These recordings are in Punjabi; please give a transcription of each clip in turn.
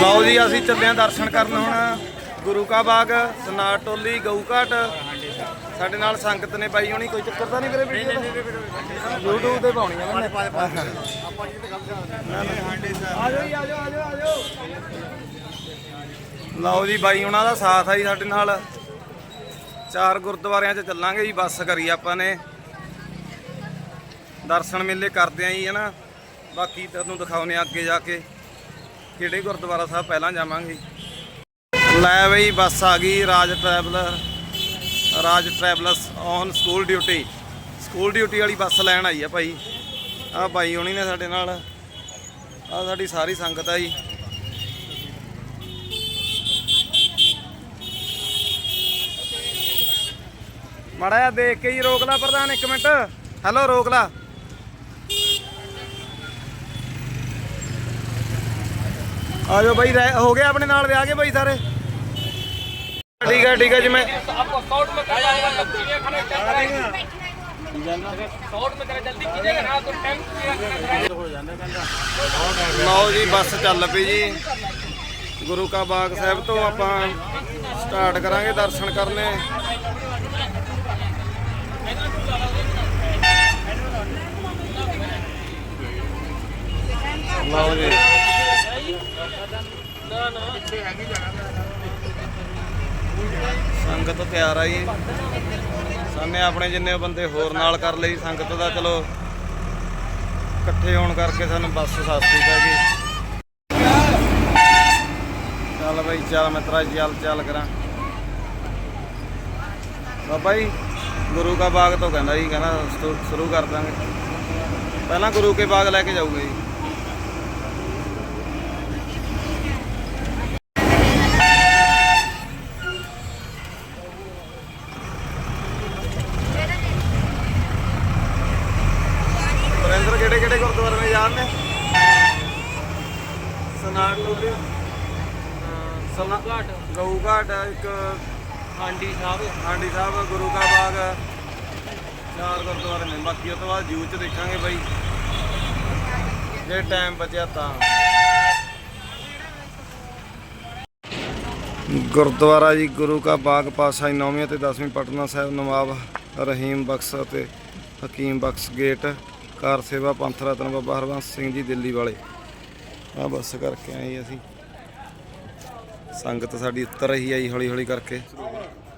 ਲਓ ਜੀ ਅਸੀਂ ਚੱਲੇ ਹਾਂ ਦਰਸ਼ਨ ਕਰਨ ਹੁਣ। ਗੁਰੂ ਕਾ ਬਾਗ ਸਨਾਰ ਟੋਲੀ ਗਊ ਘਾਟ ਸਾਡੇ ਨਾਲ ਸੰਗਤ ਨੇ ਬਾਈ ਹੋਣੀ ਕੋਈ ਚੱਕਰ ਤਾਂ ਨਹੀਂ ਵੀਰੇ ਵੀਡੀਓ YouTube ਤੇ ਪਾਉਣੀ ਆ ਮੈਂ। ਆਜੋ ਜੀ ਆਜੋ ਆਜੋ ਆਜੋ ਲਓ ਜੀ ਬਾਈ ਉਹਨਾਂ ਦਾ ਸਾਥ ਆ ਜੀ ਸਾਡੇ ਨਾਲ। ਚਾਰ ਗੁਰਦੁਆਰਿਆਂ 'ਚ ਚੱਲਾਂਗੇ ਜੀ ਬੱਸ ਕਰੀ ਆਪਾਂ ਨੇ। ਦਰਸ਼ਨ ਮੇਲੇ ਕਰਦੇ ਆਂ ਜੀ ਹਨਾ। ਬਾਕੀ ਤੁਹਾਨੂੰ ਦਿਖਾਉਨੇ ਆ ਅੱਗੇ ਜਾ ਕੇ। ਕਿਹੜੇ ਗੁਰਦੁਆਰਾ ਸਾਹਿਬ ਪਹਿਲਾਂ ਜਾਵਾਂਗੇ। ਲੈ ਬਈ, ਬੱਸ ਆ ਗਈ, Raj traveller Raj travellers on school duty school duty ਵਾਲੀ ਬੱਸ ਲੈਣ ਆਈ ਆ ਭਾਈ। ਆ ਭਾਈ ਹੋਣੀ ਨੇ ਸਾਡੇ ਨਾਲ। ਆ ਸਾਡੀ ਸਾਰੀ ਸੰਗਤ ਆ ਜੀ। ਮਾੜਾ ਜਿਹਾ ਦੇਖ ਕੇ ਹੀ ਰੋਕ ਲਾ ਪ੍ਰਧਾਨ, ਇੱਕ ਮਿੰਟ। ਹੈਲੋ ਰੋਕ ਲਾ। ਆ ਜਾਓ ਬਾਈ ਰਹਿ- ਹੋ ਗਿਆ ਆਪਣੇ ਨਾਲ ਵਿਆਹ ਕੇ ਬਾਈ ਸਾਰੇ ਠੀਕ ਹੈ ਠੀਕ ਹੈ ਜੀ ਮੈਂ आपको शॉर्ट में कर जाएगा तब चलिए खाना चल रहेगा शॉर्ट में करें जल्दी कीजिएगा ना तो टाइम ਲਓ ਜੀ ਬੱਸ ਚੱਲ ਪਈ ਜੀ ਗੁਰੂ ਕਾ ਬਾਗ ਸਾਹਿਬ ਤੋਂ ਆਪਾਂ ਸਟਾਰਟ ਕਰਾਂਗੇ ਦਰਸ਼ਨ ਕਰਨੇ ਲਓ ਜੀ ਸੰਗਤ ਤਿਆਰ ਆ ਜੀ। ਸਾਨੇ ਆਪਣੇ ਜਿੰਨੇ ਬੰਦੇ ਹੋਰ ਨਾਲ ਕਰ ਲਈ, ਸੰਗਤ ਦਾ ਚਲੋ ਇਕੱਠੇ ਹੋਣ ਕਰਕੇ ਸਾਨੂੰ ਬੱਸ ਸਸਤੀ ਪੈ ਗਈ। ਚੱਲ ਬਈ, ਚੱਲ ਮਿੱਤਰਾ ਚੱਲ ਚੱਲ ਕਰਾਂ। ਬਾਬਾ ਜੀ, ਗੁਰੂ ਕਾ ਬਾਗ ਤੋਂ ਕਹਿੰਦਾ ਜੀ, ਕਹਿੰਦਾ ਸ਼ੁਰੂ- ਸ਼ੁਰੂ ਕਰ ਦਾਂਗੇ। ਪਹਿਲਾਂ ਗੁਰੂ ਕੇ ਬਾਗ ਲੈ ਕੇ ਜਾਊਗਾ ਜੀ ਸੁਰਿੰਦਰ ਕਿਹੜੇ ਕਿਹੜੇ ਗੁਰਦੁਆਰੇ ਨੇ ਯਾਦ ਨੇ ਸਨਾਨ ਟੋਲੀ ਸਨਾ घाट ਗਊ ਘਾਟ ਇੱਕ ਹਾਂਡੀ ਸਾਹਿਬ ਹਾਂਡੀ ਸਾਹਿਬ, ਗੁਰੂ ਕਾ ਬਾਗ। ਚਾਰ ਗੁਰਦੁਆਰੇ ਨੇ। ਬਾਕੀ ਉਹ ਤੋਂ ਬਾਅਦ ਜੂ ਚ ਦੇਖਾਂਗੇ ਬਾਈ। ਜੇ ਟਾਈਮ ਬਚਿਆ ਤਾਂ। ਗੁਰਦੁਆਰਾ ਜੀ, ਗੁਰੂ ਕਾ ਬਾਗ, ਪਾਤਸ਼ਾਹੀ 9ਵੀਂ ਤੇ 10ਵੀਂ ਪਟਨਾ ਸਾਹਿਬ, ਨਵਾਬ ਰਹੀਮ ਬਖਸ਼ ਅਤੇ ਹਕੀਮ ਬਖਸ਼ ਗੇਟ, ਕਾਰ ਸੇਵਾ ਪੰਥ ਰਤਨ ਬਾਬਾ ਹਰਵੰਸ ਸਿੰਘ ਜੀ, ਦਿੱਲੀ ਵਾਲੇ। ਆ ਬੱਸ ਕਰਕੇ ਆਏ ਅਸੀਂ। ਸੰਗਤ ਸਾਡੀ ਉੱਤਰ ਰਹੀ ਆਈ ਹੌਲੀ ਹੌਲੀ ਕਰਕੇ।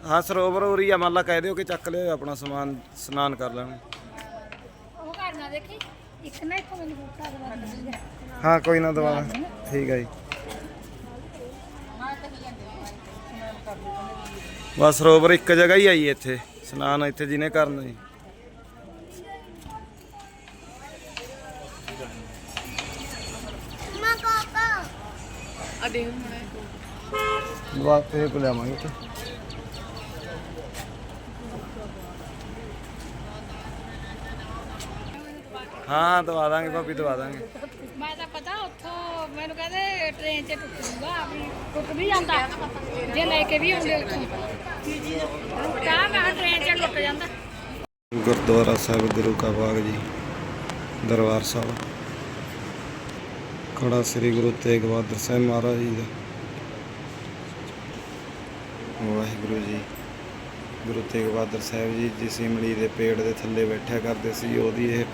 ਹਾਂ ਸਰੋਵਰ ਉਰੀ ਆ ਮੰਨ ਲਾ ਕਹਿ ਦਿਓ ਕਿ ਚੱਕ ਲਿਓ ਆਪਣਾ ਸਮਾਨ ਇਸ਼ਨਾਨ ਕਰ ਲੈਣ। ਉਹ ਕਰਨਾ ਦੇਖੀ ਇੱਕ ਨਾ ਇੱਕ ਮੈਨੂੰ ਬੂਟਾ ਦਵਾ ਦੇ ਹਾਂ ਕੋਈ ਨਾ ਦਵਾ। ਦਾਂ। ਠੀਕ ਹੈ ਜੀ ਬਸ ਸਰੋਵਰ ਇੱਕ ਜਗ੍ਹਾ ਹੀ ਆਈ ਇੱਥੇ। ਇਸ਼ਨਾਨ ਇੱਥੇ ਜਿਹਨੇ ਕਰਨਾ ਜੀ। ਦਵਾ ਤੇ ਕੋ ਲਿਆਵਾਂਗੇ ਹਾਂ ਦਵਾ ਦਾਂਗੇ ਭਾਬੀ ਦਵਾ ਦਾਂਗੇ। ਮੈਂ ਤਾਂ ਪਤਾ ਉੱਥੋਂ ਮੈਨੂੰ ਕਹਿੰਦੇ ਟ੍ਰੇਨ 'ਚ ਟੁੱਟ ਜੂਗਾ ਟੁੱਟ ਵੀ ਜਾਂਦਾ। ਜੇ ਲੈ ਕੇ ਵੀ ਆਉਂਦੇ ਉੱਥੋਂ। ਤਾਂ ਮੈਂ ਕਿਹਾ ਟ੍ਰੇਨ 'ਚ ਟੁੱਟ ਜਾਂਦਾ। ਗੁਰਦੁਆਰਾ ਸਾਹਿਬ ਗੁਰੂ ਕਾ ਬਾਗ ਜੀ ਦਰਬਾਰ ਸਾਹਿਬ। ਖੜਾ ਸ੍ਰੀ ਗੁਰੂ ਤੇਗ ਬਹਾਦਰ ਸਾਹਿਬ ਮਹਾਰਾਜ ਜੀ ਦਾ। ਵਾਹਿਗੁਰੂ ਜੀ ਗੁਰੂ ਤੇਗ ਬਹਾਦਰ ਸਾਹਿਬ ਜੀ ਜਿਸ ਇਮਲੀ ਦੇ ਪੇੜ ਦੇ ਥੱਲੇ ਬੈਠਿਆ ਕਰਦੇ ਸੀ ਉਹਦੀ ਇਹ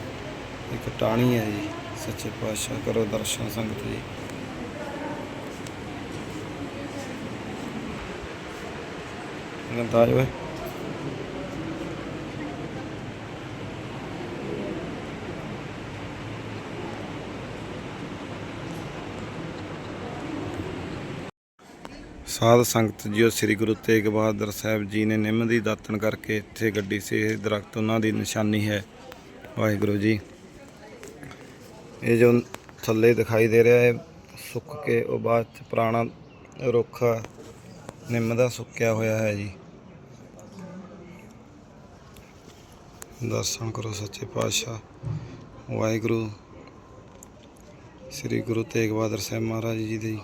ਇੱਕ ਟਾਹਣੀ ਹੈ ਜੀ, ਸੱਚੇ ਪਾਤਸ਼ਾਹ ਕਰੋ ਦਰਸ਼ਨ ਸੰਗਤ ਜੀ। ਗੰਦਾ ਓਏ। ਸਾਧ ਸੰਗਤ ਜੀਓ, ਸ੍ਰੀ ਗੁਰੂ ਤੇਗ ਬਹਾਦਰ ਸਾਹਿਬ ਜੀ ਨੇ ਨਿੰਮ ਦੀ ਦਾਤਣ ਕਰਕੇ ਇੱਥੇ ਗੱਡੀ ਸੀ ਦਰਖਤ ਉਹਨਾਂ ਦੀ ਨਿਸ਼ਾਨੀ ਹੈ। ਵਾਹਿਗੁਰੂ ਜੀ। ਇਹ ਜੋ ਥੱਲੇ ਦਿਖਾਈ ਦੇ ਰਿਹਾ ਹੈ, ਸੁੱਕ ਕੇ ਉਹ ਬਾਅਦ ਚ ਪੁਰਾਣਾ ਰੁੱਖ ਨਿੰਮ ਦਾ ਸੁੱਕਿਆ ਹੋਇਆ ਹੈ ਜੀ। ਦਰਸ਼ਨ ਕਰੋ ਸੱਚੇ ਪਾਤਸ਼ਾਹ। ਵਾਹਿਗੁਰੂ, ਸ੍ਰੀ ਗੁਰੂ ਤੇਗ ਬਹਾਦਰ ਸਾਹਿਬ ਮਹਾਰਾਜ ਜੀ ਦੀ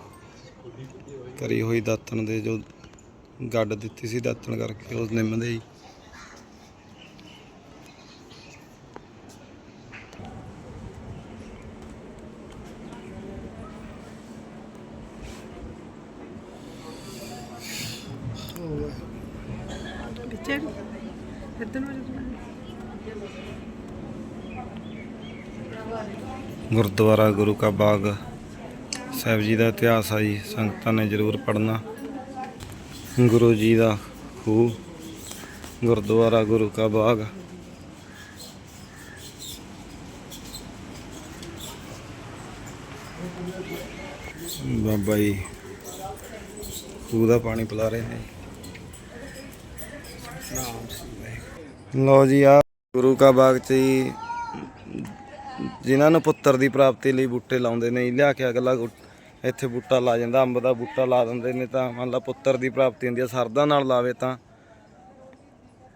ਕਰੀ ਹੋਈ ਦਾਤਣ ਦੇ ਜੋ ਗੱਡ ਦਿੱਤੀ ਸੀ ਦਾਤਣ ਕਰਕੇ ਉਸ ਨਿੰਮ ਦੇ ਹੀ ਗੁਰਦੁਆਰਾ ਗੁਰੂ ਕਾ ਬਾਗ ਸਾਹਿਬ ਜੀ ਦਾ ਇਤਿਹਾਸ ਆ ਜੀ ਸੰਗਤਾਂ ਨੇ ਜ਼ਰੂਰ ਪੜ੍ਹਨਾ। ਗੁਰੂ ਜੀ ਦਾ ਖੂਹ, ਗੁਰਦੁਆਰਾ ਗੁਰੂ ਕਾ ਬਾਗ। ਬਾਬਾ ਜੀ, ਖੂਹ ਦਾ ਪਾਣੀ ਪਿਲਾ ਰਹੇ ਨੇ। ਲਓ ਜੀ ਆ ਗੁਰੂ ਕਾ ਬਾਗ ਚ ਜੀ ਜਿਨ੍ਹਾਂ ਨੂੰ ਪੁੱਤਰ ਦੀ ਪ੍ਰਾਪਤੀ ਲਈ ਬੂਟੇ ਲਾਉਂਦੇ ਨੇ, ਲਿਆ ਕੇ ਅਗਲਾ ਗੁ- ਇੱਥੇ ਬੂਟਾ ਲਾ ਜਾਂਦਾ, ਅੰਬ ਦਾ ਬੂਟਾ ਲਾ ਦਿੰਦੇ ਨੇ ਤਾਂ ਮੰਨ ਲਾ ਪੁੱਤਰ ਦੀ ਪ੍ਰਾਪਤੀ ਹੁੰਦੀ ਹੈ ਸਰਦਾ ਨਾਲ ਲਾਵੇ ਤਾਂ।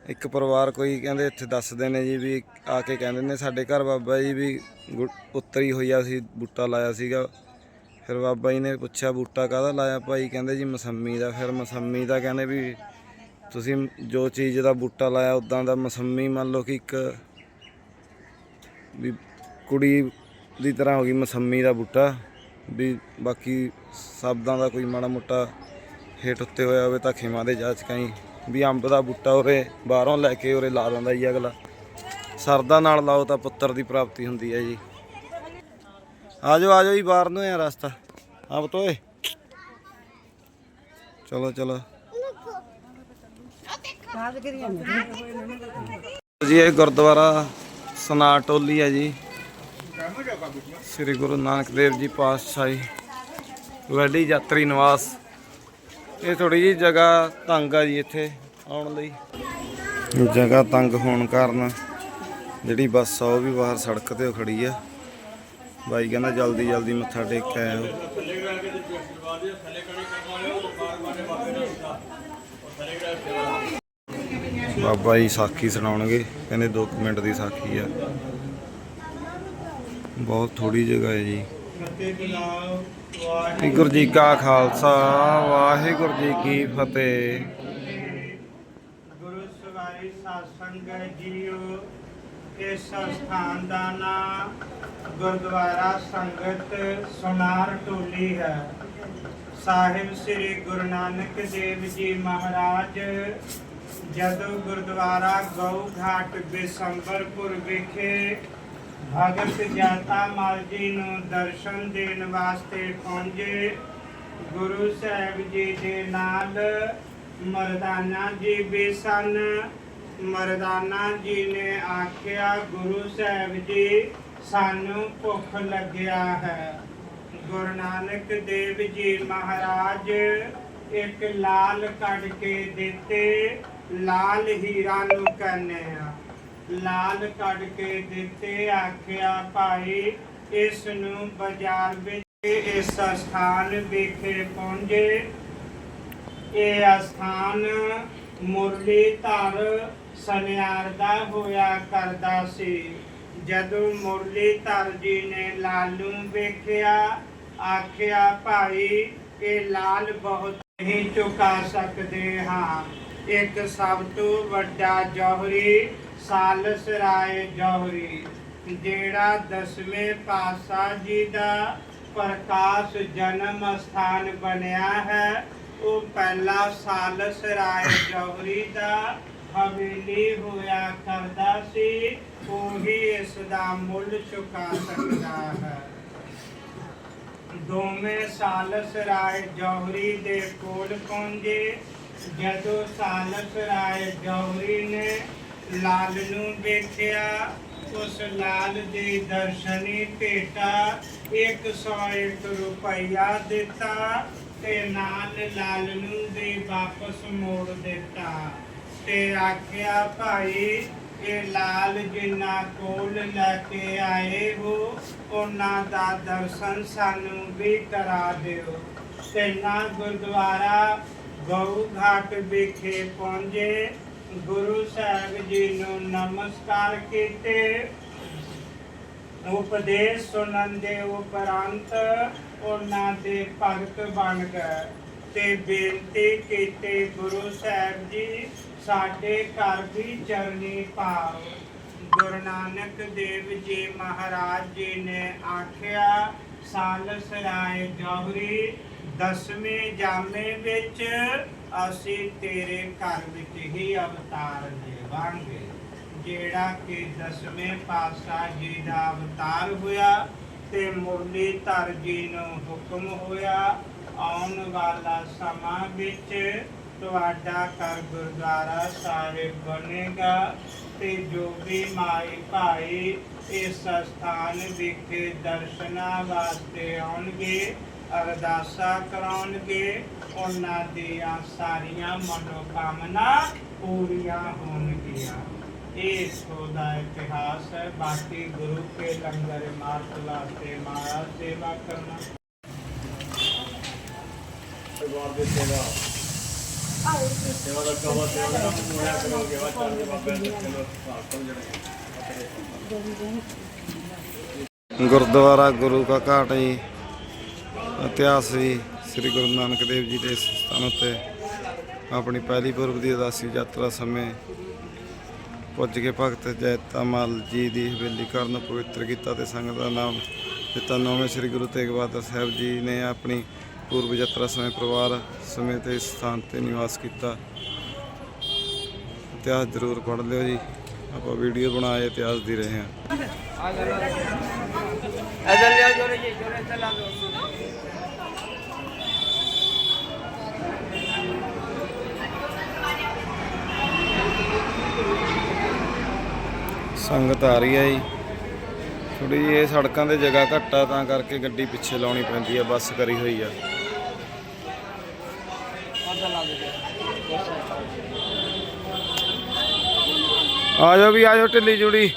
ਇੱਕ ਪਰਿਵਾਰ ਕੋਈ ਕਹਿੰਦੇ ਇੱਥੇ ਦੱਸਦੇ ਨੇ ਜੀ ਵੀ ਆ ਕੇ ਕਹਿੰਦੇ ਨੇ, ਸਾਡੇ ਘਰ ਬਾਬਾ ਜੀ ਵੀ ਗੁ- ਪੁੱਤਰੀ ਹੋਈ ਆ ਸੀ, ਬੂਟਾ ਲਾਇਆ ਸੀਗਾ। ਫਿਰ ਬਾਬਾ ਜੀ ਨੇ ਪੁੱਛਿਆ, ਬੂਟਾ ਕਾਹਦਾ ਲਾਇਆ? ਭਾਈ ਕਹਿੰਦੇ ਜੀ ਮਸੰਮੀ ਦਾ। ਫਿਰ ਮਸੰਮੀ ਦਾ ਕਹਿੰਦੇ ਵੀ ਤੁਸੀਂ ਜੋ ਚੀਜ਼ ਦਾ ਬੂਟਾ ਲਾਇਆ ਉਦਾਂ ਦਾ ਮਸੰਮੀ ਮੰਨ ਲਓ ਕਿ ਇੱਕ ਵੀ ਕੁੜੀ ਦੀ ਤਰ੍ਹਾਂ ਹੋ ਗਈ ਮਸੰਮੀ ਦਾ ਬੂਟਾ ਵੀ ਬਾਕੀ ਸ਼ਬਦਾਂ ਦਾ ਕੋਈ ਮਾੜਾ ਮੋਟਾ ਹੇਠ ਉੱਤੇ ਹੋਇਆ ਹੋਵੇ ਤਾਂ ਖਿਮਾ ਦੇ ਜਾਚ ਕਹੀਂ ਵੀ ਅੰਬ ਦਾ ਬੂਟਾ ਉਰੇ ਬਾਹਰੋਂ ਲੈ ਕੇ ਉਰੇ ਲਾ ਦਿੰਦਾ ਜੀ ਅਗਲਾ। ਸਰਦਾ ਨਾਲ ਲਾਓ ਤਾਂ ਪੁੱਤਰ ਦੀ ਪ੍ਰਾਪਤੀ ਹੁੰਦੀ ਹੈ ਜੀ। ਆਜੋ ਆਜੋ ਜੀ ਬਾਹਰ ਨੂੰ ਹੈ ਰਸਤਾ। ਆਪ ਤੋਏ ਚਲੋ ਚਲੋ। ਜੀ ਇਹ ਗੁਰਦੁਆਰਾ ਸਨਾ ਟੋਲੀ ਹੈ ਜੀ। ਸ੍ਰੀ ਗੁਰੂ ਨਾਨਕ ਦੇਵ ਜੀ ਪਾਤਸ਼ਾਹੀ ਵੈਲੀ ਯਾਤਰੀ ਨਿਵਾਸ। ਇਹ ਥੋੜੀ ਜੀ ਜਗ੍ਹਾ ਤੰਗ ਆ ਜੀ ਇੱਥੇ ਆਉਣ ਲਈ। ਜਗ੍ਹਾ ਤੰਗ ਹੋਣ ਕਾਰਨ ਜਿਹੜੀ ਬੱਸ ਆ ਉਹ ਵੀ ਬਾਹਰ ਸੜਕ ਤੇ ਖੜੀ ਆ। ਬਾਈ ਕਹਿੰਦਾ ਜਲਦੀ ਜਲਦੀ ਮੱਥਾ ਟੇਕ ਕੇ ਆਇਓ। ਬਾਬਾ ਜੀ ਸਾਖੀ ਸੁਣਾਉਣਗੇ, ਕਹਿੰਦੇ 2 ਮਿੰਟ ਦੀ ਸਾਖੀ ਆ। ਬਹੁਤ ਥੋੜੀ ਜਗ੍ਹਾ ਹੈ ਜੀ। ਵਾਹਿਗੁਰੂ ਜੀ ਕਾ ਖਾਲਸਾ, ਵਾਹਿਗੁਰੂ ਜੀ ਕੀ ਫਤਿਹ। ਗੁਰੂ ਸਵਾਰੀ ਸਾਧ ਜੀਓ, ਇਸ ਸਥਾਨ ਦਾ ਨਾਮ ਗੁਰਦੁਆਰਾ ਸੰਗਤ ਸੁਨਾਰ ਟੋਲੀ ਹੈ। ਸਾਹਿਬ ਸ੍ਰੀ ਗੁਰੂ ਨਾਨਕ ਦੇਵ ਜੀ ਮਹਾਰਾਜ, ਜਦੋਂ ਗੁਰਦੁਆਰਾ ਗਊ ਘਾਟ ਬਿਸੰਬਰਪੁਰ ਵਿਖੇ ਭਗਤ ਜਾਤਾ ਮਾਲ ਜੀ ਨੂੰ ਦਰਸ਼ਨ ਦੇਣ ਵਾਸਤੇ ਪਹੁੰਚੇ ਗੁਰੂ ਸਾਹਿਬ ਜੀ ਦੇ ਨਾਲ ਮਰਦਾਨਾ ਜੀ ਵੀ ਸਨ। ਮਰਦਾਨਾ ਜੀ ਨੇ ਆਖਿਆ, ਗੁਰੂ ਸਾਹਿਬ ਜੀ, ਸਾਨੂੰ ਭੁੱਖ ਲੱਗਿਆ ਹੈ। ਗੁਰੂ ਨਾਨਕ ਦੇਵ ਜੀ ਮਹਾਰਾਜ ਇੱਕ ਲਾਲ ਕੱਢ ਕੇ ਦਿੱਤੇ, ਲਾਲ ਹੀਰਾ ਨੂੰ ਕਹਿੰਦੇ ਆ। ਲਾਲ ਕੱਢ ਕੇ ਦਿੱਤੇ, ਆਖਿਆ, ਭਾਈ ਇਸ ਨੂੰ ਬਾਜ਼ਾਰ ਵਿੱਚ ਇਸ ਸਥਾਨ ਵਿਖੇ ਪਹੁੰਚੇ। ਇਹ ਅਸਥਾਨ ਮੁਰਲੀ ਧਰ ਸਨਿਆਰ ਦਾ ਹੋਇਆ ਕਰਦਾ ਸੀ। ਜਦੋਂ ਮੁਰਲੀ ਧਰ ਜੀ ਨੇ ਲਾਲੂ ਵੇਖਿਆ, ਆਖਿਆ, ਭਾਈ, ਇਹ ਲਾਲ ਬਹੁਤ ਹੀ ਚੁਕਾ ਸਕਦੇ ਹਾਂ। ਇੱਕ ਸਭ ਤੋਂ ਵੱਡਾ ਜੌਹਰੀ ਸਾਲਸ ਰਾਏ ਜੌਹਰੀ, ਜਿਹੜਾ ਦਸਵੇਂ ਪਾਤਸ਼ਾਹ ਜੀ ਦਾ ਪ੍ਰਕਾਸ਼ ਜਨਮ ਸਥਾਨ ਬਣਿਆ ਹੈ, ਉਹ ਪਹਿਲਾ ਸਾਲਸ ਰਾਏ ਜੌਹਰੀ ਦਾ ਹਵੇਲੀ ਹੋਇਆ ਕਰਦਾ ਸੀ, ਉਹੀ ਇਸ ਦਾ ਮੁੱਲ ਚੁਕਾ ਸਕਦਾ ਹੈ। ਦੋਵੇਂ ਸਾਲਸ ਰਾਏ ਜੌਹਰੀ ਦੇ ਕੋਲ ਪਹੁੰਚੇ, ਜਦੋਂ ਸਾਲਸ ਰਾਏ ਜੌਹਰੀ ਨੇ ਲਾਲ ਨੂੰ ਵੇਖਿਆ, ਉਸ ਲਾਲ ਦੇ ਦਰਸ਼ਨੀ ਭੇਟਾ 101 ਰੁਪਇਆ ਦਿੱਤਾ ਤੇ ਨਾਲ ਲਾਲ ਨੂੰ ਦੇ ਵਾਪਸ ਮੋੜ ਦਿੱਤਾ। ਤੇ ਆਖਿਆ, ਭਾਈ, ਇਹ ਲਾਲ ਜਿਨ੍ਹਾਂ ਕੋਲ ਲੈ ਕੇ ਆਏ ਹੋ, ਉਹਨਾਂ ਦਾ ਦਰਸ਼ਨ ਸਾਨੂੰ ਵੀ ਕਰਾ ਦਿਓ। ਤੇ ਨਾ ਗੁਰਦੁਆਰਾ ਗਊ ਘਾਟ ਵਿਖੇ ਪਹੁੰਚੇ। ਗੁਰੂ ਸਾਹਿਬ ਜੀ ਨੂੰ ਨਮਸਕਾਰ ਕੀਤੇ। ਉਪਦੇਸ਼ ਸੁਣਨ ਦੇ ਉਪਰੰਤ ਉਹਨਾਂ ਦੇ ਭਗਤ ਬਣ ਗਏ ਤੇ ਬੇਨਤੀ ਕੀਤੀ, ਗੁਰੂ ਸਾਹਿਬ ਜੀ, ਸਾਡੇ ਘਰ ਵੀ ਚਰਨੀ ਪਾਓ। ਗੁਰੂ ਨਾਨਕ ਦੇਵ ਜੀ ਮਹਾਰਾਜ ਜੀ ਨੇ ਆਖਿਆ, ਸਾਲਸ ਰਾਏ ਜੋਹਰੀ, ਦਸਵੇਂ ਜਾਮੇ ਵਿੱਚ ਅਸੀਂ ਤੇਰੇ ਘਰ ਵਿੱਚ ਹੀ ਅਵਤਾਰ ਦੇਵਾਂਗੇ। ਜਿਹੜਾ ਕਿ ਦਸਵੇਂ ਪਾਤਸ਼ਾਹ ਜੀ ਦਾ ਅਵਤਾਰ ਹੋਇਆ ਤੇ ਮੁਰਲੀ ਧਰ ਜੀ ਨੂੰ ਹੁਕਮ ਹੋਇਆ, ਆਉਣ ਵਾਲਾ ਸਮਾਂ ਵਿੱਚ ਤੁਹਾਡਾ ਘਰ ਗੁਰਦੁਆਰਾ ਸਾਹਿਬ ਬਣੇਗਾ ਤੇ ਜੋ ਵੀ ਮਾਈ ਭਾਈ ਇਸ ਸਥਾਨ ਵਿਖੇ ਦਰਸ਼ਨਾਂ ਵਾਸਤੇ ਆਉਣਗੇ ਅਰਦਾਸਾਂ ਕਰਾਉਣਗੇ, ਉਹਨਾਂ ਦੀਆਂ ਸਾਰੀਆਂ ਮਨੋਕਾਮਨਾ ਪੂਰੀਆਂ ਹੋਣਗੀਆਂ। ਇਹ ਇੱਥੋਂ ਇਤਿਹਾਸ ਹੈ, ਬਾਕੀ ਗੁਰੂ ਕੇ ਲੰਗਰ ਮਾਰਗ ਵਾਸਤੇ ਮਹਾਰਾਜ ਸੇਵਾ ਕਰਨਾ। ਪਰਿਵਾਰ ਦੇ ਸੇਵਾ ਸੇਵਾ ਦਾ ਕਵਾ ਸੇਵਾ ਦਾ ਪੂਰਾ ਕਰੋਗੇ ਵਾ ਚਾਹੁੰਦੇ ਬਾਬੇ ਦੇ ਚਲੋ ਭਾਗਤੋਂ ਜਿਹੜੇ ਗੁਰਦੁਆਰਾ ਗੁਰੂ ਕਾ ਘਾਟ ਜੀ। ਇਤਿਹਾਸ ਵੀ ਸ੍ਰੀ ਗੁਰੂ ਨਾਨਕ ਦੇਵ ਜੀ ਦੇ ਇਸ ਸਥਾਨ ਉੱਤੇ ਆਪਣੀ ਪਹਿਲੀ ਪੁਰਬ ਦੀ ਉਦਾਸੀ ਯਾਤਰਾ ਸਮੇਂ ਪੁੱਜ ਕੇ ਭਗਤ ਜੈਤਾ ਮਾਲ ਜੀ ਦੀ ਹਵੇਲੀ ਕਰਨ ਪਵਿੱਤਰ ਕੀਤਾ ਤੇ ਸੰਗਤ ਦਾ ਨਾਮ ਦਿੱਤਾ। ਨੌਵੇਂ ਸ੍ਰੀ ਗੁਰੂ ਤੇਗ ਬਹਾਦਰ ਸਾਹਿਬ ਜੀ ਨੇ ਆਪਣੀ ਪੂਰਬ ਯਾਤਰਾ ਸਮੇਂ ਪਰਿਵਾਰ ਸਮੇਤ ਇਸ ਸਥਾਨ ਤੇ ਨਿਵਾਸ ਕੀਤਾ। ਇਤਿਹਾਸ ਜ਼ਰੂਰ ਪੜ੍ਹ ਲਿਓ ਜੀ। ਆਪਾਂ ਵੀਡੀਓ ਬਣਾਏ, ਇਤਿਹਾਸ ਦੀ ਰਹੇ ਹਾਂ। ਸੰਗਤ ਆ ਰਹੀ ਹੈ ਜੀ। ਥੋੜੀ ਜਿਹੀ ਇਹ ਸੜਕਾਂ ਤੇ ਜਗ੍ਹਾ ਘੱਟ ਆ, ਤਾਂ ਕਰਕੇ ਗੱਡੀ ਪਿੱਛੇ ਲਾਉਣੀ ਪੈਂਦੀ ਆ, ਬੱਸ ਕਰੀ ਹੋਈ ਆ। ਆ ਜਾਓ ਵੀ, ਆ ਜਾਓ ਢਿੱਲੀ ਜੁੜੀ।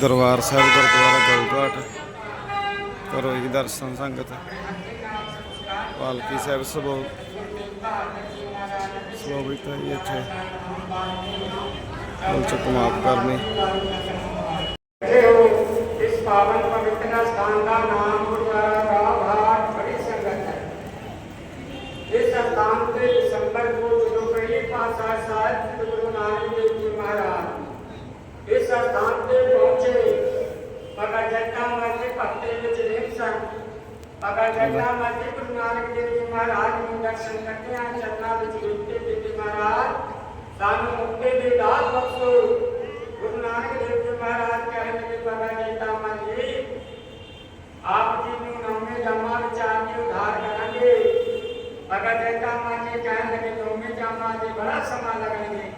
ਦਰਬਾਰ ਸਾਹਿਬ ਗੁਰਦੁਆਰਾ ਗਊਘਾਟ ਕਰੋ ਜੀ ਦਰਸ਼ਨ ਸੰਗਤ ਪਾਲਕੀ ਸਾਹਿਬ ਸਭੋ ਸਲੋਭਿਤ ਹੈ ਜੀ ਇੱਥੇ ਹੁਣ ਚੱਕ ਮਾਫ ਕਰਨੀ ਹੋ ਇਸ ਪਾਵਨ ਪਵਿੱਤਰ ਸਥਾਨ ਦਾ ਨਾਮ ਗੁਰਦੁਆਰਾ ਰਾਵਘਾਟ ਬੜੀ ਸੰਗਤ ਹੈ ਇਸ ਸਥਾਨ ਤੇ ਦਸੰਬਰ ਨੂੰ ਜਦੋਂ ਪਹਿਲੀ ਪਾਤਸ਼ਾਹ ਸਾਹਿਬ ਸ੍ਰੀ ਗੁਰੂ ਨਾਨਕ ਦੇਵ ਜੀ ਮਹਾਰਾਜ ਇਸ ਸਥਾਨ ਤੇ ਪਹੁੰਚੇ ਭਗਤ ਜੱਟਾਂ ਵਾਲੇ ਭਗਤੇ ਵਿੱਚ ਰਹਿ ਸਨ ਭਗਤ ਜੱਟਾਂ ਵਾਲੇ ਗੁਰੂ ਨਾਨਕ ਦੇਵ ਜੀ ਮਹਾਰਾਜ ਨੂੰ ਦਰਸ਼ਨ ਕਰਦਿਆਂ ਚਰਨਾਂ ਵਿੱਚ ਰੁਕਦੇ ਬੀਬੀ ਮਹਾਰਾਜ ਸਾਨੂੰ ਮੁਕਤੀ ਦੀ ਦਾਤ ਬਖਸ਼ੋ। ਗੁਰੂ ਨਾਨਕ ਦੇਵ ਜੀ ਮਹਾਰਾਜ ਕਹਿਣ ਲੱਗੇ ਭਗਤ ਜੱਟਾਂ ਵਾਲੇ ਆਪ ਜੀ ਨੂੰ ਨੌਵੇਂ ਜਮਾਂ ਵਿੱਚ ਕੇ ਉਧਾਰ ਕਰਾਂਗੇ। ਭਗਤ ਜੱਟਾਂ ਵਾਲੇ ਕਹਿਣ ਲੱਗੇ ਨੌਵੇਂ ਜਮਾਂ ਦੇ ਬੜਾ ਸਮਾਂ ਲੱਗਣਗੇ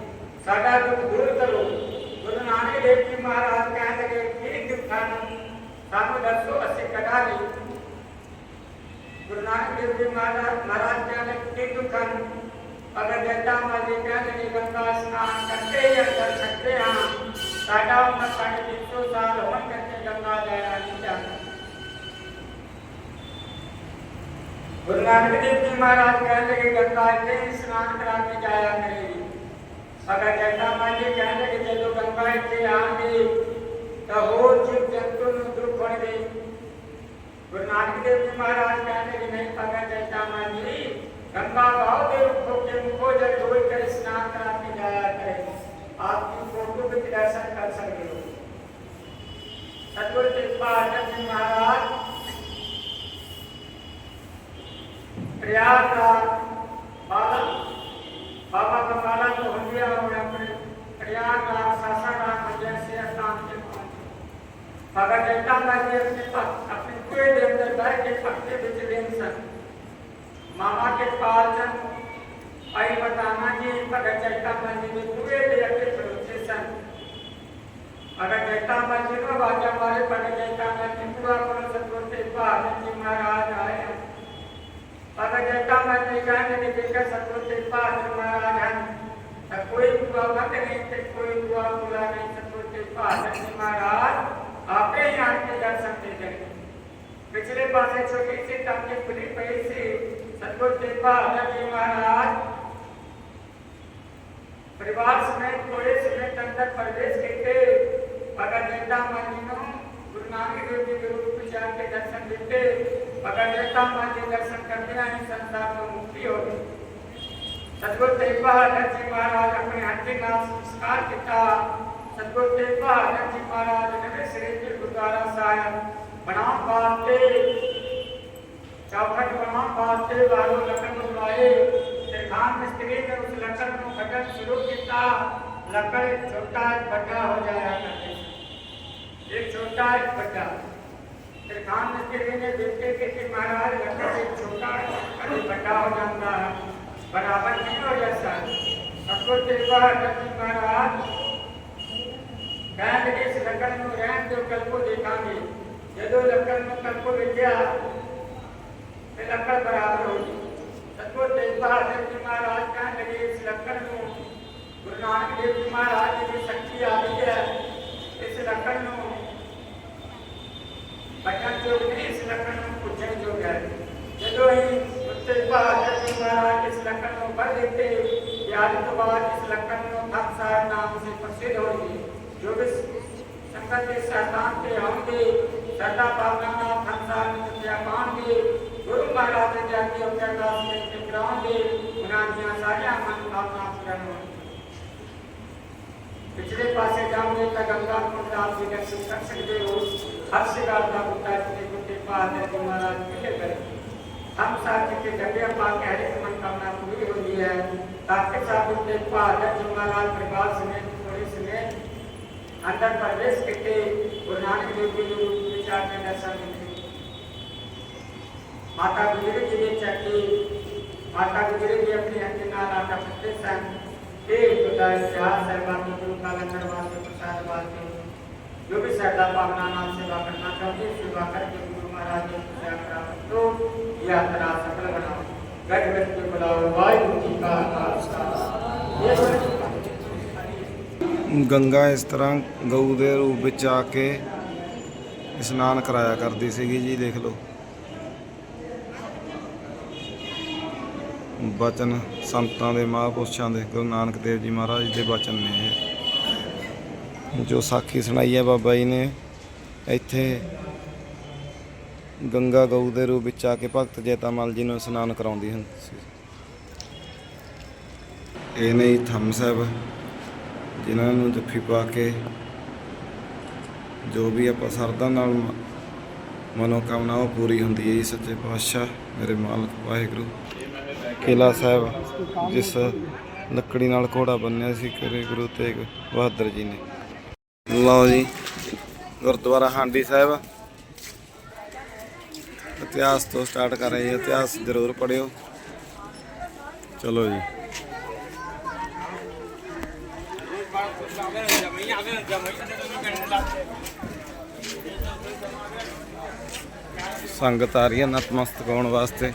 ਸਾਡਾ ਦੁੱਖ ਦੂਰ ਕਰੋ। ਗੁਰੂ ਨਾਨਕ ਦੇਵ ਜੀ ਮਹਾਰਾਜ ਕਹਿਣ ਲੱਗੇ ਕੀ ਦੁੱਖਾਂ ਨੂੰ ਸਾਨੂੰ ਦੱਸੋ ਅਸੀਂ ਕਢਾ ਲਈ। ਗੁਰੂ ਨਾਨਕ ਦੇਵ ਜੀ ਮਹਾਰਾਜ ਮਹਾਰਾਜ ਕਹਿਣ ਲੱਗੇ ਕੀ ਦੁੱਖਾਂ ਨੂੰ ਅਗਰ ਜੱਟਾਂ ਵਾਲੇ ਕਹਿਣ ਲੱਗੇ ਗੰਗਾ ਇਸ਼ਨਾਨ ਕਰਦੇ ਜਾਂ ਕਰ ਸਕਦੇ ਹਾਂ ਸਾਡਾ ਉਮਰ ਸਾਡੇ 300 ਸਾਲ ਹੋਣ ਕਰਕੇ ਗੰਗਾ ਲੈਣਾ ਨਹੀਂ ਚਾਹੁੰਦਾ ਗੁਰੂ ਨਾਨਕ ਦੇਵ ਜੀ ਮਹਾਰਾਜ ਕਹਿਣ ਲੱਗੇ ਗੰਗਾ ਇੱਥੇ ਹੀ ਇਸ਼ਨਾਨ ਕਰਾ ਕੇ ਜਾਇਆ ਕਰੇਗੀ ਅਗਰ ਜੱਟਾਂ ਵਾਲੇ ਕਹਿਣ ਲੱਗੇ ਜਦੋਂ ਗੰਗਾ ਇੱਥੇ ਆਣਗੇ ਤਾਂ ਹੋਰ ਜੀਵ ਜੰਤੂ ਨੂੰ ਦੁੱਖ ਹੋਣਗੇ ਗੁਰੂ ਨਾਨਕ ਦੇਵ ਜੀ ਮਹਾਰਾਜ ਕਹਿਣ ਲੱਗੇ ਨਹੀਂ ਅਗਰ ਜੱਟਾਂ गंगा का देव को के मुखो जब धोई कर स्नान कराने जाया करे आपकी फोटो के दर्शन कर सकते हो सतगुरु कृपा आनंद जी महाराज प्रयाग का बाला बाबा का बाला तो हो गया और अपने प्रयाग का सासाराम जैसे स्थान के पहुंचे भगत जनता का अपने अपने पेड़ अंदर बैठ के पक्के बेच रहे सर मामा के पाल जन आई बताना जी भगत जैसा मंदिर में कुएं के अके पड़ोसे सन अगर जैसा मंदिर में बाजा मारे भगत जैसा मंदिर पूरा करो सतगुरु तेग बहादुर जी महाराज आए हैं अगर जैसा मैं नहीं कहने के देखकर सतगुरु तेग बहादुर महाराज हैं तो कोई दुआ मत नहीं थे कोई दुआ बुला नहीं सतगुरु तेग बहादुर जी महाराज आपे ही आके दर्शन दे गए पिछले पासे छोटी सी टंकी खुली पई सी ਸਤਿਗੁਰ ਕਿਰਪਾ ਹੈ ਜੀ ਮਹਾਰਾਜ ਪਰਿਵਾਰ ਸਮੇਤ ਥੋੜੇ ਸਮੇਂ ਤੱਕ ਪ੍ਰਵੇਸ਼ ਕੀਤੇ ਭਗਤ ਨੇਤਾ ਮਾਨੀ ਨੂੰ ਗੁਰੂ ਨਾਨਕ ਦੇਵ ਜੀ ਦੇ ਰੂਪ ਵਿੱਚ ਆ ਕੇ ਦਰਸ਼ਨ ਦਿੱਤੇ ਭਗਤ ਨੇਤਾ ਮਾਨੀ ਦਰਸ਼ਨ ਕਰਦੇ ਆਏ ਸੰਸਾਰ ਤੋਂ ਮੁਕਤੀ ਹੋ ਗਈ ਸਤਿਗੁਰ ਤੇਗ ਬਹਾਦਰ ਜੀ ਮਹਾਰਾਜ ਆਪਣੇ ਹੱਥੀ ਨਾਲ ਸੰਸਕਾਰ ਕੀਤਾ। ਸਤਿਗੁਰ ਤੇਗ ਬਹਾਦਰ ਜੀ ਮਹਾਰਾਜ ਨੇ ਸ੍ਰੀ ਗੁਰਦੁਆਰਾ ਸਾਹਿਬ ਬਣਾਉਣ ਵਾਸਤੇ ਚੌਖਟ ਬਣਾਉਣ ਵਾਸਤੇ ਬਾਹਰੋਂ ਲੱਕੜ ਮੰਗਵਾਏ ਤੇ ਖਾਨ ਮਿਸਤਰੀ ਨੇ ਉਸ ਲੱਕੜ ਨੂੰ ਕੱਟਣ ਸ਼ੁਰੂ ਕੀਤਾ ਲੱਕੜ ਇੱਕ ਛੋਟਾ ਇੱਕ ਵੱਡਾ ਹੋ ਜਾਇਆ ਕਰਦੇ ਸੀ। ਇੱਕ ਛੋਟਾ ਇੱਕ ਵੱਡਾ ਤੇ ਖਾਨ ਮਿਸਤਰੀ ਨੇ ਦੇਖੇ ਕਿ ਕਿ ਮਹਾਰਾਜ ਲੱਕੜ ਇੱਕ ਛੋਟਾ ਕਦੇ ਵੱਡਾ ਹੋ ਜਾਂਦਾ ਹੈ ਬਰਾਬਰ ਨਹੀਂ ਹੋ ਜਾਂਦਾ ਸਤਿਗੁਰ ਤੇ ਬਹਾਦਰ ਜੀ ਮਹਾਰਾਜ ਕਹਿੰਦੇ ਕਿ ਇਸ ਲੱਕੜ ਨੂੰ ਰਹਿਣ ਦਿਓ ਕੱਲ ਕੋ ਦੇਖਾਂਗੇ ਜਦੋਂ ਲੱਕੜ ਨੂੰ ਕੱਲ ਕੋ ਵੇਖਿਆ ਤੇ ਲੱਕੜ ਬਰਾਬਰ ਹੋ ਗਈ ਸਤਿਗੁਰ ਤੇਗ ਬਹਾਦਰ ਜੀ ਮਹਾਰਾਜ ਕਹਿਣ ਲੱਗੇ ਇਸ ਲੱਕੜ ਨੂੰ ਗੁਰੂ ਨਾਨਕ ਦੇਵ ਜੀ ਮਹਾਰਾਜ ਜੀ ਦੀ ਸ਼ਕਤੀ ਆ ਗਈ ਹੈ। ਇਸ ਲੱਕੜ ਨੂੰ ਬਚਨ ਜੋਗ ਨਹੀਂ, ਇਸ ਲੱਕੜ ਨੂੰ ਪੁੱਛਣ ਜੋਗ ਹੈ। ਜਦੋਂ ਹੀ ਉੱਤੇ ਬਹਾਦਰ ਜੀ ਮਹਾਰਾਜ ਇਸ ਲੱਕੜ ਨੂੰ ਪੜ੍ਹ ਦਿੱਤੇ ਯਾਦ ਤੋਂ ਬਾਅਦ ਇਸ ਲੱਕੜ ਨੂੰ ਥਪ ਸਾਹਿਬ ਨਾਮ ਸੇ ਪ੍ਰਸਿੱਧ ਹੋਣਗੇ। ਜੋ ਵੀ ਸੰਗਤ ਦੇ ਸਹਿਤਾਨ ਤੇ ਆਉਂਗੇ ਸਾਡਾ ਪਾਵਨਾ ਨਾਮ ਥਪ ਸਾਹਿਬ ਨੂੰ ਕਿਆ ਪਾਣਗੇ ਗੁਰੂ ਮਹਾਰਾਜ ਦੇ ਜਾ ਕੇ ਆਪਣੇ ਅਰਦਾਸ ਤੇ ਕਰਾਉਣਗੇ ਉਹਨਾਂ ਦੀਆਂ ਸਾਰੀਆਂ ਮਨ ਕਾਮਨਾ ਪੂਰਨ ਹੋਣਗੀਆਂ ਪਿਛਲੇ ਪਾਸੇ ਜਾਓਗੇ ਤਾਂ ਗੰਗਾ ਕੁੰਡ ਆਪ ਜੀ ਦਰਸ਼ਨ ਕਰ ਸਕਦੇ ਹੋ ਹਰ ਸਿਕਾਰ ਦਾ ਬੁੱਤਾ ਜੀ ਕੁੱਤੇ ਪਾਦੇ ਜੀ ਮਹਾਰਾਜ ਮਿਲੇ ਕਰੇ ਹਮ ਸਾਥ ਕੇ ਡੱਬੇ ਪਾ ਕੇ ਹਰ ਇੱਕ ਮਨ ਕਾਮਨਾ ਪੂਰੀ ਹੁੰਦੀ ਹੈ ਤਾਕੇ ਸਾਹਿਬ ਦੇ ਪਾਦੇ ਜੀ ਮਹਾਰਾਜ ਪ੍ਰਭਾਤ ਸਮੇਤ ਥੋੜੀ ਸਮੇਤ ਅੰਦਰ ਪ੍ਰਵੇਸ਼ ਕੀਤੇ ਗੁਰੂ ਨਾਨਕ ਦੇਵ ਜੀ ਦੇ ਰੂਪ ਵਿੱਚ ਆ ਕੇ ਦਰਸ਼ਨ ਦਿੱਤੇ ਮਾਤਾ ਗੁਜਰੀ ਜੀ ਦੇ ਚੱਕੀ, ਮਾਤਾ ਗੁਜਰੀ ਜੀ ਆਪਣੀ ਹੱਥ ਨਾਲ ਆਟਾ ਪੱਤੇ ਸਨ। ਇਹ ਖੁਦਾ ਇਤਿਹਾਸ ਹੈ ਬਾਕੀ ਗੁਰੂ ਕਾ ਵਾਸਤੇ, ਪ੍ਰਸਾਦ ਵਾਸਤੇ। ਜੋ ਵੀ ਸਾਡਾ ਪਾਵਨਾ ਨਾਮ ਸੇਵਾ ਕਰਨਾ ਚਾਹੁੰਦੇ, ਸੇਵਾ ਕਰਕੇ ਗੁਰੂ ਮਹਾਰਾਜ ਦੀ ਸੇਵਾ ਪ੍ਰਾਪਤ ਕਰੋ ਯਾਤਰਾ ਸਫਲ ਬਣਾਓ। ਗੱਡ ਵਿੱਚ ਕੇ ਬੁਲਾਓ, ਵਾਹਿਗੁਰੂ ਜੀ ਕਾ ਖਾਲਸਾ। ਗੰਗਾ ਇਸ ਤਰ੍ਹਾਂ ਗਊ ਦੇ ਰੂਪ ਵਿੱਚ ਆ ਕੇ ਇਸ਼ਨਾਨ ਕਰਾਇਆ ਕਰਦੀ ਸੀਗੀ ਜੀ, ਦੇਖ ਲਓ। ਬਚਨ ਸੰਤਾਂ ਦੇ ਮਹਾਂਪੁਰਸ਼ਾਂ ਦੇ, ਗੁਰੂ ਨਾਨਕ ਦੇਵ ਜੀ ਮਹਾਰਾਜ ਦੇ ਬਚਨ ਨੇ ਇਹ। ਜੋ ਸਾਖੀ ਸੁਣਾਈ ਹੈ ਬਾਬਾ ਜੀ ਨੇ, ਇੱਥੇ ਗੰਗਾ ਗਊ ਦੇ ਰੂਪ ਵਿੱਚ ਆ ਕੇ ਭਗਤ ਜੈਤਾਮਲ ਜੀ ਨੂੰ ਇਸ਼ਨਾਨ ਕਰਾਉਂਦੀ ਹੁੰਦੀ ਇਹ ਨਹੀਂ ਥੰਮ ਸਾਹਿਬ, ਜਿਨ੍ਹਾਂ ਨੂੰ ਜੱਫੀ ਪਾ ਕੇ ਜੋ ਵੀ ਆਪਾਂ ਸਰਦਾ ਨਾਲ ਮਨੋਕਾਮਨਾ ਉਹ ਪੂਰੀ ਹੁੰਦੀ ਹੈ ਜੀ, ਸੱਚੇ ਪਾਤਸ਼ਾਹ, ਮੇਰੇ ਮਾਲਕ ਵਾਹਿਗੁਰੂ ਕਿਲਾ ਸਾਹਿਬ, ਜਿਸ ਲੱਕੜੀ ਨਾਲ ਘੋੜਾ ਬੰਨਿਆ ਸੀ, ਕਰੇ ਗੁਰੂ ਤੇਗ ਬਹਾਦਰ ਜੀ ਨੇ। ਲਓ ਜੀ, ਗੁਰਦੁਆਰਾ ਹਾਂਡੀ ਸਾਹਿਬ। ਇਤਿਹਾਸ ਤੋਂ ਸਟਾਰਟ ਕਰ ਰਹੇ ਹਾਂ, ਇਤਿਹਾਸ ਜ਼ਰੂਰ ਪੜਿਓ ਚਲੋ ਜੀ। ਸੰਗਤ ਆ ਰਹੀ ਹੈ ਨਤਮਸਤਕ ਹੋਣ ਵਾਸਤੇ।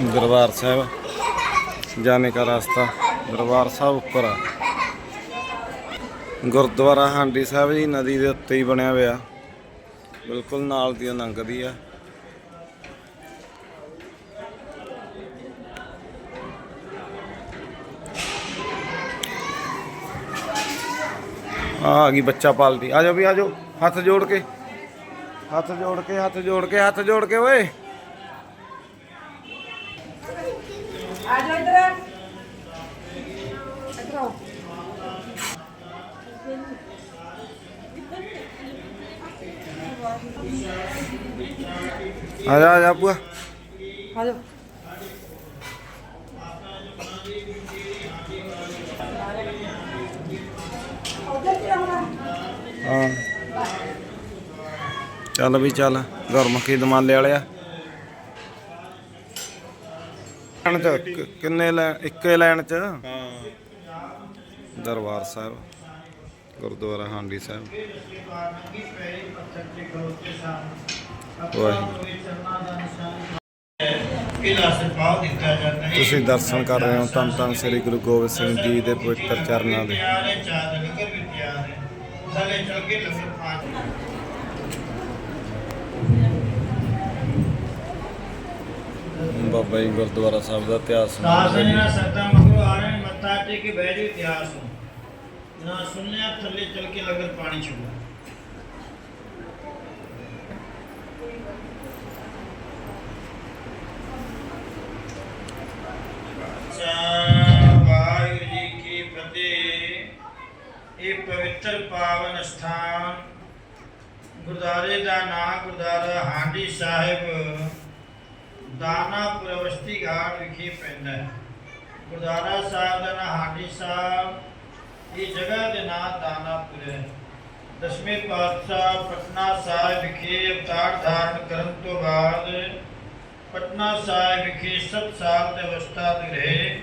ਦਰਬਾਰ ਸਾਹਿਬ। ਜਾਣੇ ਦਾ ਰਾਸਤਾ, ਦਰਬਾਰ ਸਾਹਿਬ ਉੱਪਰ ਆ। ਗੁਰਦੁਆਰਾ ਹਾਂਡੀ ਸਾਹਿਬ ਜੀ, ਨਦੀ ਦੇ ਉੱਤੇ ਹੀ ਬਣਿਆ ਹੋਇਆ। ਬਿਲਕੁਲ ਨਾਲ ਦੀ ਲੰਘਦੀ ਆ ਆ ਗਈ ਬੱਚਾ ਪਾਲਦੀ। ਆ ਜਾਓ ਵੀ ਆ ਜਾਓ। ਹੱਥ ਜੋੜ ਕੇ। ਹੱਥ ਜੋੜ ਕੇ, ਹੱਥ ਜੋੜ ਕੇ, ਹੱਥ ਜੋੜ ਕੇ ਓਏ ਆ ਜਾਓ ਇੱਧਰ ਇੱਧਰ ਆਓ ਆ ਜਾ ਆ ਜਾ ਬੁਆ ਆ ਹਾਂ। ਚੱਲ ਵੀ ਚੱਲ ਗੁਰਮੁਖੀ ਦਮਾਲੇ ਵਾਲਿਆ। ਚ ਕਿ- ਕਿੰਨੇ ਲੈ ਇੱਕੇ ਲਾਈਨ ਚ? ਹਾਂ। ਦਰਬਾਰ ਸਾਹਿਬ। ਗੁਰਦੁਆਰਾ ਹਾਂਡੀ ਸਾਹਿਬ। ਤੁਸੀਂ ਦਰਸ਼ਨ ਕਰ ਰਹੇ ਹੋ ਧੰਨ ਧੰਨ ਸ੍ਰੀ ਗੁਰੂ ਗੋਬਿੰਦ ਸਿੰਘ ਜੀ ਦੇ ਪਵਿੱਤਰ ਚਰਨਾਂ ਦੇ। ਬਾਬਾ ਜੀ ਗੁਰਦੁਆਰਾ ਸਾਹਿਬ ਦਾ ਇਤਿਹਾਸ ਦਾਸ ਸੁਣਾਉਂਦੇ ਨੇ ਜੀ। ਨਾ। ਸੱਤਾ ਮਗਰੋਂ ਆ ਰਹੇ ਮੱਥਾ ਟੇਕ ਕੇ ਬਹਿ ਇਤਿਹਾਸ ਨੂੰ। ना, सुनने थले तो चल के अगर पानी छोड़। अच्छा, पवित्र पावन स्थान, गुरुद्वारे का ना, गुरुद्वारा हांडी साहेब दाना प्रवस्ती घाट विखे पैदा है। साहब का ना हांडी साहब ਇਹ ਜਗ੍ਹਾ ਦੇ ਨਾਂ ਦਾਨਾਪੁਰ ਹੈ। ਦਸਵੇਂ ਪਾਤਸ਼ਾਹ ਪਟਨਾ ਸਾਹਿਬ ਵਿਖੇ ਅਵਤਾਰ ਧਾਰਨ ਕਰਨ ਤੋਂ ਬਾਅਦ ਪਟਨਾ ਸਾਹਿਬ ਵਿਖੇ 7 ਸਾਲ ਦੇ ਅਵਸਥਾ ਦੇ ਰਹੇ।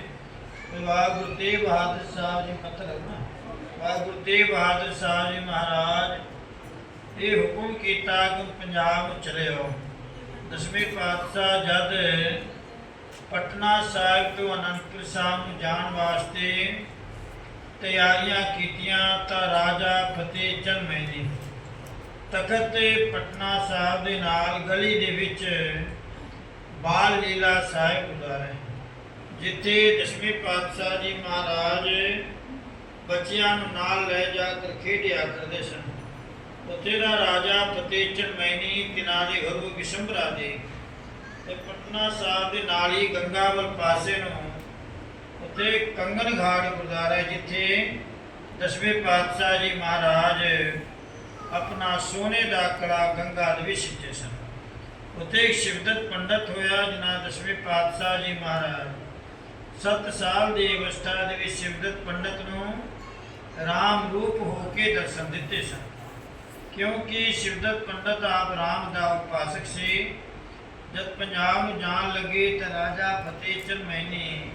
ਵਾਹਿਗੁਰੂ ਤੇਗ ਬਹਾਦਰ ਸਾਹਿਬ ਜੀ ਪੱਤਰ ਨਾ? ਵਾਹਿਗੁਰੂ ਤੇਗ ਬਹਾਦਰ ਸਾਹਿਬ ਜੀ ਮਹਾਰਾਜ, ਇਹ ਹੁਕਮ ਕੀਤਾ ਕਿ ਪੰਜਾਬ ਨੂੰ ਚਲੇ ਆਓ ਦਸਵੇਂ ਪਾਤਸ਼ਾਹ ਜਦ ਪਟਨਾ ਸਾਹਿਬ ਤੋਂ ਅਨੰਦਪੁਰ ਸਾਹਿਬ ਨੂੰ ਜਾਣ ਵਾਸਤੇ ਤਿਆਰੀਆਂ ਕੀਤੀਆਂ ਤਾਂ ਰਾਜਾ ਫਤਿਹ ਚੰਦ ਮਹਿੰਦੀ ਤਖਤ ਤੇ ਪਟਨਾ ਸਾਹਿਬ ਦੇ ਨਾਲ ਗਲੀ ਦੇ ਵਿੱਚ ਬਾਲ ਲੀਲਾ ਸਾਹਿਬ ਗੁਰਦੁਆਰਾ ਹੈ, ਜਿੱਥੇ ਦਸਵੇਂ ਪਾਤਸ਼ਾਹ ਜੀ ਮਹਾਰਾਜ ਬੱਚਿਆਂ ਨੂੰ ਨਾਲ ਲੈ ਜਾ ਕੇ ਖੇਡਿਆ ਕਰਦੇ ਸਨ। ਉੱਥੇ ਦਾ ਰਾਜਾ ਫਤਿਹ ਚੰਦ ਮਹਿਨੀ ਤਿਨਾਂ ਦੇ ਘਰੋਂ ਵਿਸ਼ੰਭਰਾ ਦੇ। ਤੇ ਪਟਨਾ ਸਾਹਿਬ ਦੇ ਨਾਲ ਹੀ ਗੰਗਾਵਲ ਪਾਸੇ ਨੂੰ ਉੱਥੇ ਕੰਗਨ ਘਾਟ ਗੁਰਦੁਆਰਾ ਹੈ, ਜਿੱਥੇ ਦਸਵੇਂ ਪਾਤਸ਼ਾਹ ਜੀ ਮਹਾਰਾਜ ਆਪਣਾ ਸੋਨੇ ਦਾ ਕੜਾ ਗੰਗਾ ਦੇ ਵਿੱਚ ਸਿੱਟੇ ਸਨ। ਉੱਥੇ ਇੱਕ ਸ਼ਿਵਦਤ ਪੰਡਤ ਹੋਇਆ ਜਿਨ੍ਹਾਂ ਦਸਵੇਂ ਪਾਤਸ਼ਾਹ ਜੀ ਮਹਾਰਾਜ 7 ਸਾਲ ਦੀ ਅਵਸਥਾ ਦੇ ਵਿੱਚ ਸ਼ਿਵਦਤ ਪੰਡਤ ਨੂੰ ਰਾਮ ਰੂਪ ਹੋ ਕੇ ਦਰਸ਼ਨ ਦਿੱਤੇ ਸਨ। ਕਿਉਂਕਿ ਸ਼ਿਵਦਤ ਪੰਡਤ ਆਪ ਰਾਮ ਦਾ ਉਪਾਸਕ ਸੀ, ਜਦ ਪੰਜਾਬ ਨੂੰ ਜਾਣ ਲੱਗੇ ਤਾਂ ਰਾਜਾ ਫਤਿਹ ਚੰਦ ਮਹਿਨੀ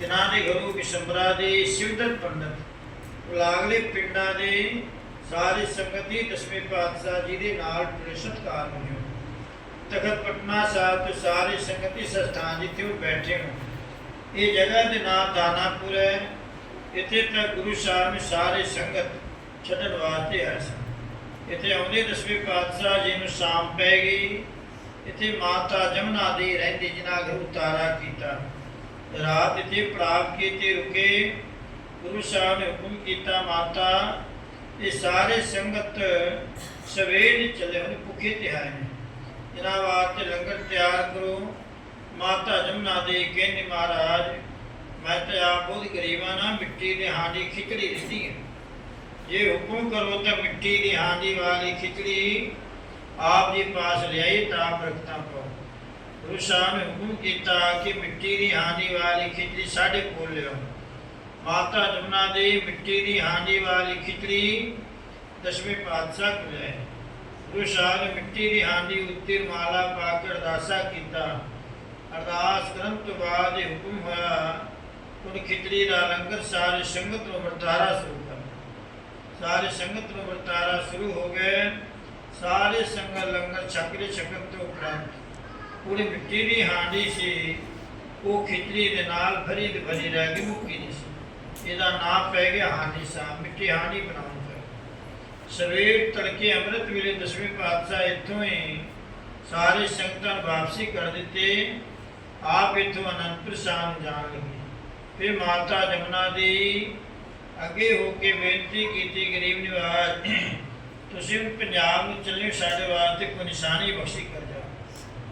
ਜਿਨ੍ਹਾਂ ਦੇ ਗੁਰੂ ਵਿਸ਼ੰਬਰਾ ਦੇ ਸ਼ਿਵਦਤ ਪੰਡਤ ਲਾਗਲੇ ਪਿੰਡਾਂ ਦੇ ਸਾਰੀ ਸੰਗਤੀ ਦਸਵੇਂ ਪਾਤਸ਼ਾਹ ਜੀ ਦੇ ਨਾਲ ਬੜੇ ਸਤਿਕਾਰ ਤਖਤ ਪਟਨਾ ਸਾਹਿਬ ਤੋਂ ਸਾਰੀ ਸੰਗਤੀ ਸਥਾਨ ਜਿੱਥੇ ਉਹ ਬੈਠੇ ਹੋ ਇਹ ਜਗ੍ਹਾ ਦੇ ਨਾਮ ਦਾਨਾਪੁਰ ਹੈ। ਇੱਥੇ ਤੱਕ ਗੁਰੂ ਸਾਹਿਬ ਨੇ ਸਾਰੇ ਸੰਗਤ ਛੱਡਣ ਵਾਸਤੇ ਆਏ ਸਨ। ਇੱਥੇ ਆਉਂਦੇ ਦਸਵੇਂ ਪਾਤਸ਼ਾਹ ਜੀ ਨੂੰ ਸ਼ਾਮ ਪੈ ਗਈ। ਇੱਥੇ ਮਾਤਾ ਜਮਨਾ ਦੀ ਰਹਿੰਦੀ ਜਿਨ੍ਹਾਂ ਗੁਰੂ ਤਾਰਾ ਕੀਤਾ। ਰਾਤ ਇੱਥੇ ਪ੍ਰਾਪ ਕੀਤੇ ਰੁਕੇ, ਗੁਰੂ ਸਾਹਿਬ ਨੇ ਹੁਕਮ ਕੀਤਾ, ਮਾਤਾ, ਇਹ ਸਾਰੇ ਸੰਗਤ ਸਵੇਰ ਚਲੇ ਚੱਲੇ ਭੁੱਖੇ ਤੇ ਨੇ। ਇਹਨਾਂ ਵਾਸਤੇ ਲੰਗਰ ਤਿਆਰ ਕਰੋ। ਮਾਤਾ ਜਮਨਾ ਦੇ ਕਹਿੰਦੇ, ਮਹਾਰਾਜ, ਮੈਂ ਤਾਂ ਆਪ ਬਹੁਤ ਗਰੀਬਾਂ ਨਾ, ਮਿੱਟੀ ਦੇ ਹਾਂਡੀ ਖਿਚੜੀ ਦਿੱਤੀ ਹੈ। ਜੇ ਹੁਕਮ ਕਰੋ ਤਾਂ ਮਿੱਟੀ ਦੀ ਹਾਂਡੀ ਵਾਲੀ ਖਿਚੜੀ ਆਪ ਜੀ ਪਾਸ ਲਿਆਈ ਤਾਂ ਆਪ ਪਾਓ। ਗੁਰੂ ਸਾਹਿਬ ਨੇ ਹੁਕਮ ਕੀਤਾ ਕਿ ਮਿੱਟੀ ਦੀ ਹਾਂਡੀ ਵਾਲੀ ਖਿਚੜੀ ਸਾਡੇ ਕੋਲ ਲਿਓ ਮਾਤਾ ਜਮਨਾ ਦੇ ਮਿੱਟੀ ਦੀ ਹਾਂਡੀ ਵਾਲੀ ਖਿਚੜੀ ਦਸਵੇਂ ਪਾਤਸ਼ਾਹ ਕੋਲ ਹੈ ਗੁਰੂ ਸਾਹਿਬ ਨੇ ਮਿੱਟੀ ਦੀ ਹਾਂਡੀ ਉੱਤੇ ਮਾਲਾ ਪਾ ਕੇ ਅਰਦਾਸਾ ਕੀਤਾ। ਅਰਦਾਸ ਕਰਨ ਤੋਂ ਬਾਅਦ ਇਹ ਹੁਕਮ ਹੋਇਆ ਉਹ ਖਿਚੜੀ ਦਾ ਲੰਗਰ ਸਾਰੇ ਸੰਗਤ ਨੂੰ ਵਰਤਾਰਾ ਸ਼ੁਰੂ ਕਰ ਸਾਰੇ ਸੰਗਤ ਨੂੰ ਵਰਤਾਰਾ ਸ਼ੁਰੂ ਹੋ ਗਏ। ਸਾਰੇ ਸੰਗਤ ਲੰਗਰ ਛਕਰੇ ਛਕਣ ਤੋਂ ਉਪਰੰਤ ਪੂਰੀ ਮਿੱਟੀ ਦੀ ਹਾਂਡੀ ਸੀ, ਉਹ ਖਿਚੜੀ ਦੇ ਨਾਲ ਭਰੀ ਦੀ ਭਰੀ ਰਹਿ ਗਈ, ਮੁੱਕੀ ਨਹੀਂ ਸੀ। ਇਹਦਾ ਨਾਮ ਪੈ ਗਿਆ ਹਾਂਡੀ ਸਾਹਿਬ, ਮਿੱਟੀ ਹਾਂਡੀ ਬਣਾਉਣ ਦਾ ਸਵੇਰ ਤੜਕੇ ਅੰਮ੍ਰਿਤ ਵੇਲੇ ਦਸਵੇਂ ਪਾਤਸ਼ਾਹ ਇੱਥੋਂ ਹੀ ਸਾਰੇ ਸੰਗਤਾਂ ਨੂੰ ਵਾਪਸੀ ਕਰ ਦਿੱਤੇ, ਆਪ ਇੱਥੋਂ ਅਨੰਦਪੁਰ ਸਾਹਿਬ ਜਾਣ ਲੱਗੇ। ਫਿਰ ਮਾਤਾ ਜਮਨਾ ਦੀ ਅੱਗੇ ਹੋ ਕੇ ਬੇਨਤੀ ਕੀਤੀ, ਗਰੀਬ ਨਿਵਾਜ ਤੁਸੀਂ ਪੰਜਾਬ ਨੂੰ ਚੱਲੇ ਸਾਡੇ ਵਾਸਤੇ ਕੋਈ ਨਿਸ਼ਾਨੀ ਬਖਸ਼ੀ ਕਰੋ।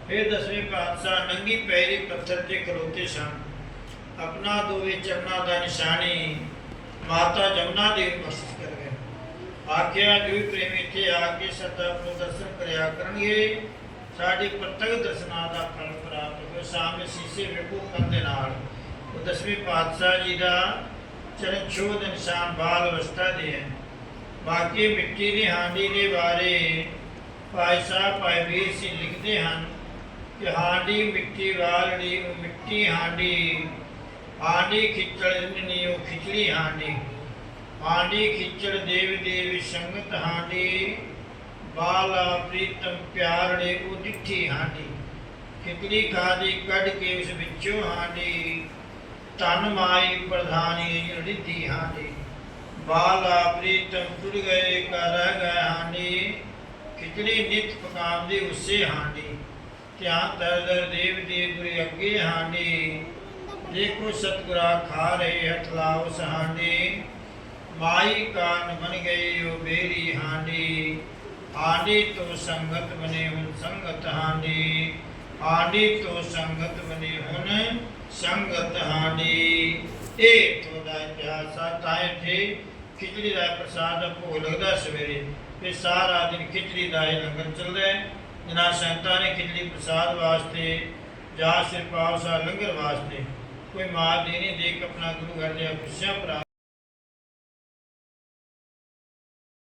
ਫਿਰ ਦਸਵੇਂ ਪਾਤਸ਼ਾਹ ਨੰਗੀ ਪੈਰੀ ਪੱਥਰ ਤੇ ਖਲੋਤੇ ਸਨ। ਆਪਣਾ ਦੋਵੇਂ ਚਰਨਾਂ ਦਾ ਨਿਸ਼ਾਨੀ ਮਾਤਾ ਜਮਨਾ ਦੇ ਬਖਸ਼ਿਸ਼ ਕਰ ਗਏ। ਆਖਿਆ ਜੋ ਪ੍ਰੇਮੀ ਇੱਥੇ ਆ ਕੇ ਸਦਾ ਪ੍ਰਦਰਸ਼ਨ ਕਰਿਆ ਕਰਨਗੇ, ਸਾਡੇ ਪ੍ਰਤੱਖ ਦਰਸ਼ਨਾਂ ਦਾ ਫਲ ਪ੍ਰਾਪਤ ਹੋ ਸਾਹਮਣੇ ਸੀਸੇ ਵੇਖੋ ਕੰਨ ਦੇ ਨਾਲ। ਉਹ ਦਸਵੇਂ ਪਾਤਸ਼ਾਹ ਜੀ ਦਾ ਚਰਨ ਛੋਹ ਦੇ ਨਿਸ਼ਾਨ ਬਾਲ ਅਵਸਥਾ ਦੇ ਹੈ। ਬਾਕੀ ਮਿੱਟੀ ਦੀ ਹਾਂਡੀ ਦੇ ਬਾਰੇ ਭਾਈ ਸਾਹਿਬ, ਭਾਈ ਵੀਰ ਸਿੰਘ ਲਿਖਦੇ ਹਨ। ਕਿ ਹਾਂਡੀ ਮਿੱਟੀ ਵਾਲੜੀ ਉਹ ਮਿੱਟੀ ਹਾਂਡੀ। ਹਾਂਡੀ ਖਿੱਚੜ ਨਹੀਂ ਉਹ ਖਿਚੜੀ ਹਾਂਡੀ। ਹਾਂਡੀ ਖਿੱਚੜ ਦੇਵ ਦੇਵ ਸੰਗਤ ਹਾਂਡੀ। ਬਾਲਾ ਪ੍ਰੀਤਮ ਪਿਆਰੜੇ ਉਹ ਡਿੱਠੀ ਹਾਂਡੀ। ਖਿਚੜੀ ਖਾਦੀ ਕੱਢ ਕੇ ਉਸ ਵਿੱਚੋਂ ਹਾਂਡੀ। ਤਨ ਮਾਈ ਪ੍ਰਧਾਨੀ ਰਿੱਧੀ ਹਾਂਡੀ। ਬਾਲਾ ਪ੍ਰੀਤਮ ਟੁਰ ਗਏ ਕਰ ਗਏ ਹਾਂਡੀ। ਖਿਚੜੀ ਨਿਤ ਪਕਾਉਂਦੇ ਉਸੇ ਹਾਂਡੀ। ਧਿਆਨ ਦਰ ਦੇਵ ਦੇ ਗੁਰੂ ਅੱਗੇ ਹਾਂਡੀ ਦੇਖੋ ਸਤਿਗੁਰਾ ਖਾ ਰਹੇ ਹੱਥ ਲਾਓ ਸਹਾਂਡੀ ਮਾਈ ਕਾਨ ਬਨ ਗਈ ਉਹ ਬੇਰੀ ਹਾਂਡੀ ਆਂਡੀ ਤੋਂ ਸੰਗਤ ਬਨੇ ਹੁਣ ਸੰਗਤ ਹਾਂਡੀ ਆਂਡੀ ਤੋਂ ਸੰਗਤ ਬਨੇ ਹੁਣ ਸੰਗਤ ਹਾਂਡੀ ਇਹ ਤੁਹਾਡਾ ਇਤਿਹਾਸ ਆ ਤੇ ਇੱਥੇ ਖਿਚੜੀ ਦਾ ਪ੍ਰਸਾਦ ਭੋਗ ਲੱਗਦਾ ਸਵੇਰੇ ਤੇ ਸਾਰਾ ਦਿਨ ਖਿਚੜੀ ਦਾ ਇਹ ਲੰਗਰ ਚੱਲਦਾ ਹੈ। ਜਿਨ੍ਹਾਂ ਸੰਤਾਂ ਨੇ ਖਿਚੜੀ ਪ੍ਰਸਾਦ ਵਾਸਤੇ ਜਾਂ ਸਿਰਪਾਲ ਸਾ ਲੰਗਰ ਵਾਸਤੇ ਕੋਈ ਮਾਲ ਦੇਣੀ ਦੇ ਕੇ ਆਪਣਾ ਗੁਰੂ ਘਰ ਦੇ ਖੁਸ਼ੀਆਂ ਪ੍ਰਾਪਤ